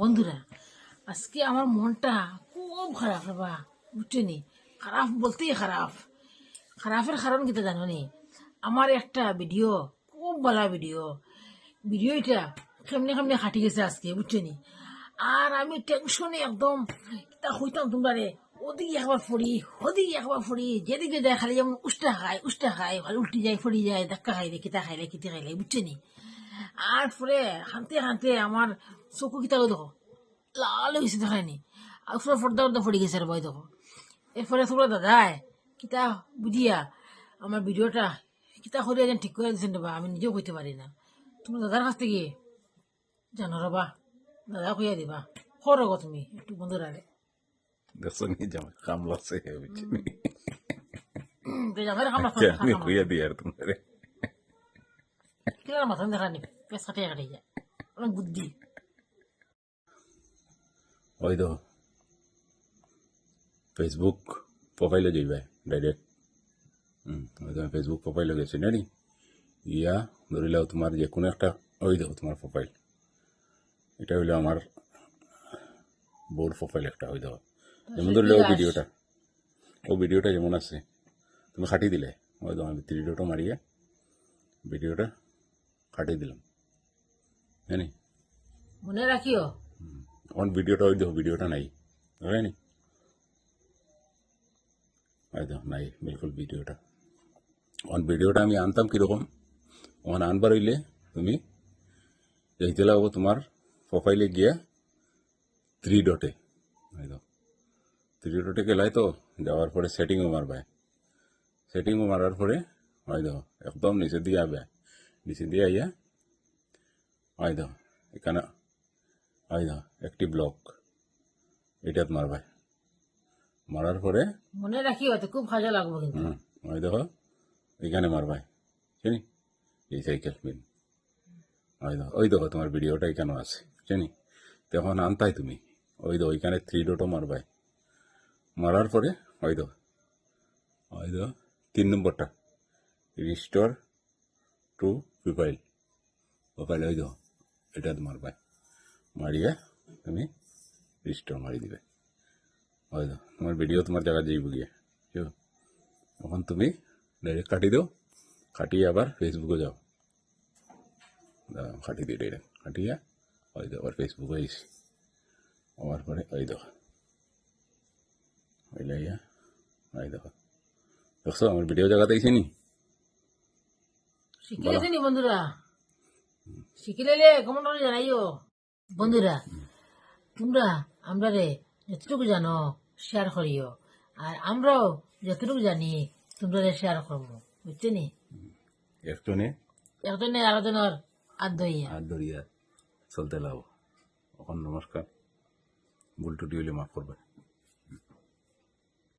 বন্ধুরা, আজকে আমার মনটা খুব খারাপ বাবা বুঝছেনি? খারাপ বলতেই খারাপ। খারাপের কারণ কিতা জানো নি আমার একটা ভিডিও খুব ভালো ভিডিও ভিডিওটা কেমনে কেমনে খাটি গেছে আজকে, বুঝছেনি? আর আমি টেনশনে একদম, তা হইতাম তোমরা রে ওদিকে একবার ফড়ি ওদিকে একবার ফড়ি, যেদিকে যায় খালি যেমন উষ্টা খায় উষ্টা খায় খালি উল্টি যায়, ফড়ি যায়, ধাক্কা খাইলে কিতা খাইলে কিতা খাইলে বুঝছেনি? আর পরে হানতে হানতে আমার চকু কিতা দেখো, লাল হয়েছে দেখায়নি আর পুরো ফর্দা ফর্দা পড়ে গেছে আর দেখো। এরপরে তোমরা দাদাই কিতা বুঝিয়া আমার ভিডিওটা কিতা করে যেন ঠিক করে দিচ্ছেন বা আমি নিজেও কইতে পারি না। তুমি দাদার কাছ থেকে জানো রবা দাদা কইয়া দিবা। করো গো তুমি, একটু বন্ধুরা আমার কামড়া আচ্ছা আমি কইয়া দিই আর তোমারে কিলার মাথা দেখানি পেস কাটিয়ে কাটিয়ে যায় অনেক বুদ্ধি ওই তো ফেসবুক প্রোফাইলে যাইবে ডাইরেক্ট হুম ফেসবুক প্রোফাইলে গেছি নানি ইয়া ধরিলাও তোমার যে কোনো একটা ওই দেখো তোমার প্রোফাইল এটা হইল আমার বোর্ড প্রোফাইল একটা ওই দেখো যেমন ধরলে ও ভিডিওটা। ও ভিডিওটা যেমন আছে তুমি খাটি দিলে। ওই আমি থ্রি ডোটো মারিয়ে ভিডিওটা খাটিয়ে দিলাম। জানি মনে রাখিও। অন ভিডিওটা ওই দেখো ভিডিওটা নাই। বুঝলেনি ওই দেখো নাই বিলকুল ভিডিওটা। অন ভিডিওটা আমি আনতাম কীরকম? ওখানে আনবার হইলে তুমি যাইতে লাগবো তোমার প্রোফাইলে গিয়া থ্রি ডটে থ্রি ডটে গেলাই তো যাওয়ার পরে সেটিংও মারবায়। সেটিংও মারার পরে ওই দেখো একদম নিচে দিয়ে আবে নিচে দিয়ে আইয়া ওই দেখো এখানে ওই দেখো একটি ব্লক এটাত মারবায়। মারার পরে মনে রাখিও তো খুব ভালো লাগবে কিন্তু। ওই দেখো এখানে মারবাই চিনি এই সাইকেল বিন ওই দেখো ওই দেখো তোমার ভিডিওটা এখানে আছে। চিনি তখন আনতাই তুমি। ওই দেখো ওইখানে থ্রি ডটও মারবাই মারার পরে, ওই দেখো ওই দেখো, তিন নম্বরটা রিস্টোর টু প্রোফাইল প্রোফাইল ওই দেখো, এটা মারবাই। মারিয়ে, তুমি রিস্টোর মারি দিবে। ওই দেখো, তোমার ভিডিও তোমার জায়গা যাইব গিয়ে? তখন তুমি ডাইরেক্ট কাটি দাও, কাটিয়ে আবার ফেসবুকে যাও। কাটি দিই ডাইরেক্ট কাটিয়ে, ওই দাও আবার ফেসবুকে আইসি হওয়ার পরে, ওই দেখো। ওই লাইয়া ওই দেখো। দেখছ? আমার ভিডিও জায়গাতে নি? বন্ধুরা? শিখিলে জানাইও। বন্ধুরা তোমরা আমরা রে যতটুকু জানো শেয়ার করিও। আর আমরাও যতটুকু জানি তোমরা শেয়ার করব। বুঝছ নি? একজনে? একজনে আরেকজনের চলতে এখন নমস্কার। ভুল টুটি হইলে মাফ করবে